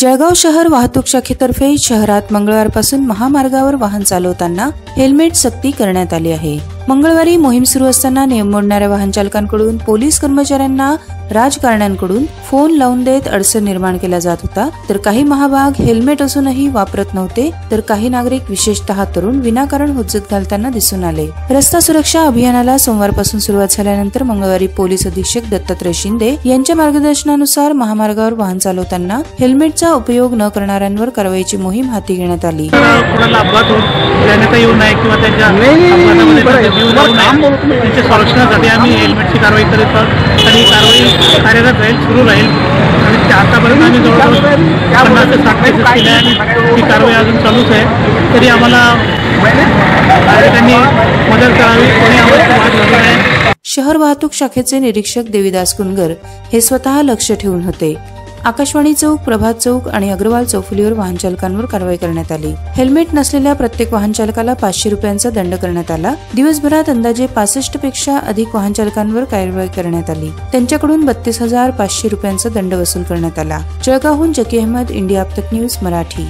जळगाव शहर वाहतूक शाखेतर्फे शहरात मंगळवारपासून महामार्गावर वाहन चालवताना हेल्मेट सक्ती करण्यात आली आहे. मंगळवारी मोहीम सुरू असताना नियम मोडणाऱ्या वाहन चालकांकडून पोलीस कर्मचाऱ्यांना राजकारण्यांकडून फोन लावून देत अडचण निर्माण केला जात होता. तर काही महाभाग हेल्मेट असूनही वापरत नव्हते तर काही नागरिक विशेषतः तरुण विनाकारण हुज्जत घालताना दिसून आले. रस्ता सुरक्षा अभियानाला सोमवारपासून सुरुवात झाल्यानंतर मंगळवारी पोलीस अधीक्षक दत्तात्रय शिंदे यांच्या मार्गदर्शनानुसार महामार्गावर वाहन चालवताना हेल्मेटचा उपयोग न करणाऱ्यांवर कारवाईची मोहीम हाती घेण्यात आली. तर त्यांच्या जीव जाऊ त्यांच्या संरक्षणासाठी आम्ही हेल्मेटची कारवाई करत आहोत. आणि ही कारवाई कार्यरत राहील सुरू राहील. आणि ते आतापर्यंत आम्ही जवळजवळ पन्नास ते साठ केसेस केल्या आणि ही कारवाई अजून चालूच आहे. तरी आम्हाला नागरिकांनी मदत करावी कोणी आम्हाला शहर वाहतूक शाखेचे निरीक्षक देवीदास कुनगर हे स्वतः लक्ष ठेवून होते. आकाशवाणी चौक प्रभात चौक आणि अग्रवाल चौफुलीवर वाहन चालकांवर कारवाई करण्यात आली. हेल्मेट नसलेल्या प्रत्येक वाहन चालकाला पाचशे रुपयांचा दंड करण्यात आला. दिवसभरात अंदाजे पासष्टपेक्षा अधिक वाहन चालकांवर कारवाई करण्यात आली. त्यांच्याकडून बत्तीस हजार पाचशे रुपयांचा दंड वसूल करण्यात आला. जळगावहून जकी अहमद इंडिया आपतक न्यूज मराठी.